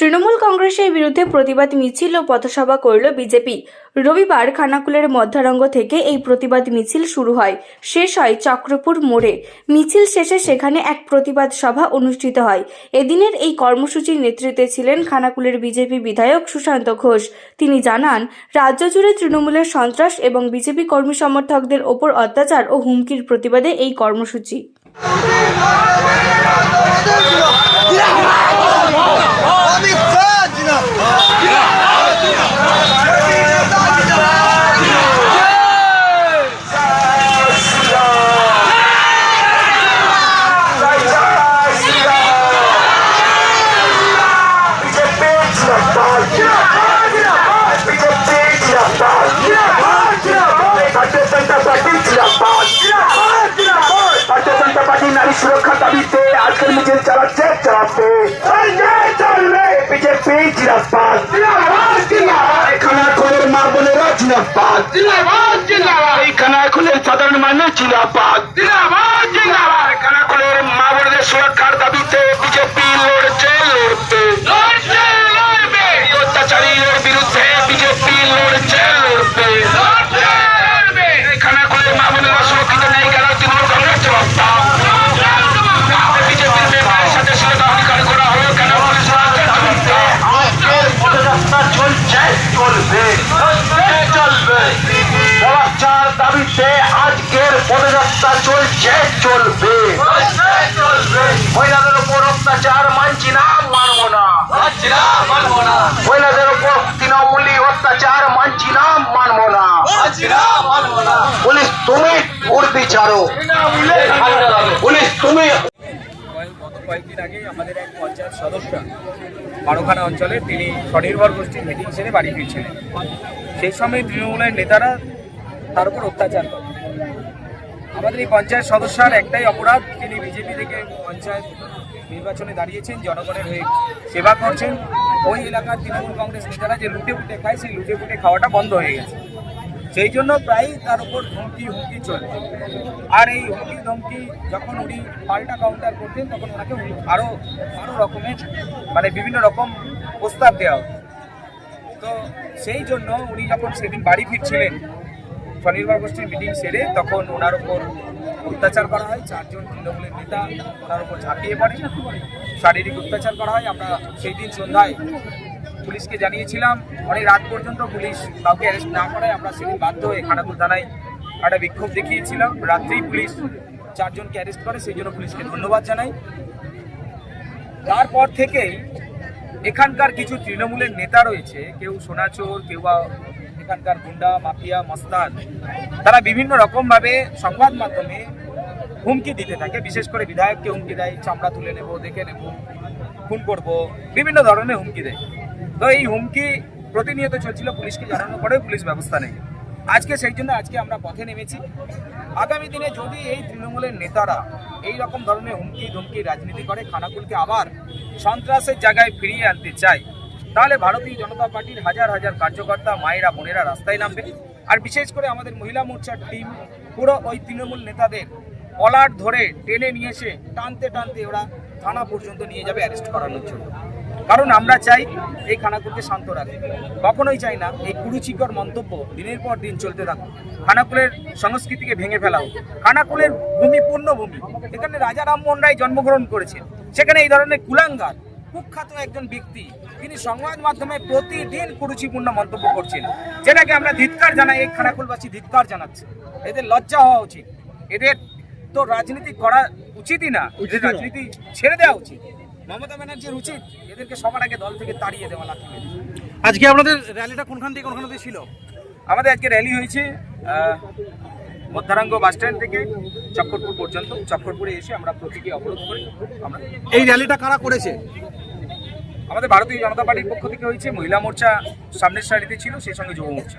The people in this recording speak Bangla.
তৃণমূল কংগ্রেসের বিরুদ্ধে প্রতিবাদ মিছিল ও পথসভা করল বিজেপি। রবিবার খানাকুলের মধ্যারঙ্গ থেকে এই প্রতিবাদ মিছিল শুরু হয়। শেষ হয় চক্রপুর মোড়ে। মিছিল শেষে সেখানে এক প্রতিবাদ সভা অনুষ্ঠিত হয়। এদিনের এই কর্মসূচির নেতৃত্বে ছিলেন খানাকুলের বিজেপি বিধায়ক সুশান্ত ঘোষ। তিনি জানান, রাজ্য জুড়ে তৃণমূলের সন্ত্রাস এবং বিজেপি কর্মী সমর্থকদের ওপর অত্যাচার ও হুমকির প্রতিবাদে এই কর্মসূচি। নারী সুরক্ষার দাবিতে আজকের মিছিল চালাচ্ছে চালাচ্ছে। বিজেপি জিরাপাত এখানে খোলের মা বোনেরা জিরাপাত এই খানাকুলের সাধারণ মানুষ মা বোনদের সুরক্ষার দাবিতে বিজেপি লড়ছে লড়বে এই অত্যাচারীর বিরুদ্ধে বিজেপি লড়ছে লড়বে এই খানাকুলের মা বোনেরা সুরক্ষিত নেই কেন তৃণমূল কংগ্রেস জবাব দাও বিজেপির মেম্বারের সাথে শ্রদ্ধা অধিকার করা হলো কেন পুলিশ আজকের পদযাত্রা চলছে চলবে। চলবে পরাচার দাবিতে আজকের পদযাত্রা চলছে চলবে। মহিলাদের উপর অত্যাচার মানছি না মানবো না। মহিলাদের উপর তৃণমূলী অত্যাচার মানছি না মানবো না। পুলিশ তুমি উর্দি ছাড়ো। পুলিশ তুমি কয়েকদিন আগে আমাদের এক পঞ্চায়েত সদস্য বারোখানা অঞ্চলে তিনি স্বনির্ভর গোষ্ঠীর মিটিং সেরে বাড়ি ফিরছিলেন। সেই সময় তৃণমূলের নেতারা তার উপর অত্যাচার করে। আমাদের এই পঞ্চায়েত সদস্যার একটাই অপরাধ, তিনি বিজেপি থেকে পঞ্চায়েত নির্বাচনে দাঁড়িয়েছেন, জনগণের হয়ে সেবা করছেন। ওই এলাকার তৃণমূল কংগ্রেস নেতারা যে লুটে ফুটে খায়, সেই লুটে ফুটে খাওয়াটা বন্ধ হয়ে গেছে। সেই জন্য প্রায়ই তার উপর ধমকি, হুমকি চলে। আর এই হুমকি, ধমকি যখন উনি পাল্টা কাউন্টার করতেন, তখন ওনাকে আরও আরও রকমের মানে বিভিন্ন রকম প্রস্তাব দেওয়া হতো। তো সেই জন্য উনি যখন সেদিন বাড়ি ফিরছিলেন, স্বনির্ভর গোষ্ঠীর মিটিং সেরে, তখন ওনার উপর অত্যাচার করা হয়। চারজন তৃণমূলের নেতা ওনার উপর ঝাঁপিয়ে পড়ে শারীরিক অত্যাচার করা হয়। আমরা সেই দিন সন্ধ্যায় পুলিশকে জানিয়েছিলাম, অনেক রাত পর্যন্ত পুলিশ কাউকে অ্যারেস্ট না করায় আমরা সেদিন বাধ্য হয়ে খানাকুল থানায় একটা বিক্ষোভ দেখিয়েছিলাম। রাত্রেই পুলিশ চারজনকে অ্যারেস্ট করে, সেই জন্য পুলিশকে ধন্যবাদ জানাই। তারপর থেকেই এখানকার কিছু তৃণমূলের নেতা রয়েছে, কেউ সোনাচোর, কেউ বা এখানকার গুন্ডা, মাফিয়া, মস্তান, তারা বিভিন্ন রকমভাবে সংবাদ মাধ্যমে হুমকি দিতে থাকে। বিশেষ করে বিধায়ককে হুমকি দেয়, চামড়া তুলে নেব, দেখে নেব, খুন করব, বিভিন্ন ধরনের হুমকি দেয়। তো এই হুমকি প্রতিনিয়ত চলছিল, পুলিশকে জানানোর পরেও পুলিশ ব্যবস্থা নেই। আজকে সেই জন্য আজকে আমরা পথে নেমেছি। আগামী দিনে যদি এই তৃণমূলের নেতারা এই রকম ধরনের হুমকি ধুমকি রাজনীতি করে, খানাকুলকে আবার সন্ত্রাসের জায়গায় ফিরিয়ে আনতে চায়, তাহলে ভারতীয় জনতা পার্টির হাজার হাজার কার্যকর্তা, মায়েরা, বোনেরা রাস্তায় নামবে। আর বিশেষ করে আমাদের মহিলা মোর্চার টিম, পুরো ওই তৃণমূল নেতাদের কলার ধরে টেনে নিয়ে এসে টানতে টানতে ওরা থানা পর্যন্ত নিয়ে যাবে অ্যারেস্ট করানোর জন্য। কারণ আমরা চাই এই খানাকুলকে শান্ত রাখতে কখনোই চাই না এই কুরুচিকর মন্তব্য দিনের পর দিন চলতে থাকুক। খানাকুলের সংস্কৃতিকে ভেঙে ফেলা হোক। খানাকুলের ভূমি পূর্ণ ভূমি এখানে রাজা রামমোহন রায় জন্মগ্রহণ করেছেন। সেখানে এই ধরনের কুলাঙ্গার কুখ্যাত একজন ব্যক্তি তিনি সংবাদ মাধ্যমে প্রতিদিন কুরুচিপূর্ণ মন্তব্য করছেন। যেটাকে আমরা ধিৎকার জানাই এই খানাকুলবাসী ধিৎকার জানাচ্ছে। এদের লজ্জা হওয়া উচিত। এদের তো রাজনীতি করা উচিতই না। রাজনীতি ছেড়ে দেওয়া উচিত। মমতা ব্যানার্জির উচিত এদেরকে সবার আগে দল থেকে তাড়িয়ে দেওয়া লাগবে আজকে আপনাদের র্যালিটা কোনখান থেকে কোনখান থেকে ছিল? আমাদের আজকে র্যালি হয়েছে মধ্যারাঙ্গ বাস স্ট্যান্ড থেকে চক্করপুর পর্যন্ত। চক্করপুরে এসে আমরা প্রতীকী অবরোধ করি আমরা এই র্যালিটা কারা করেছে? আমাদের ভারতীয় জনতা পার্টির পক্ষ থেকে হয়েছে মহিলা মোর্চা সামনের সারিতে ছিল সেই সঙ্গে যুব মোর্চা।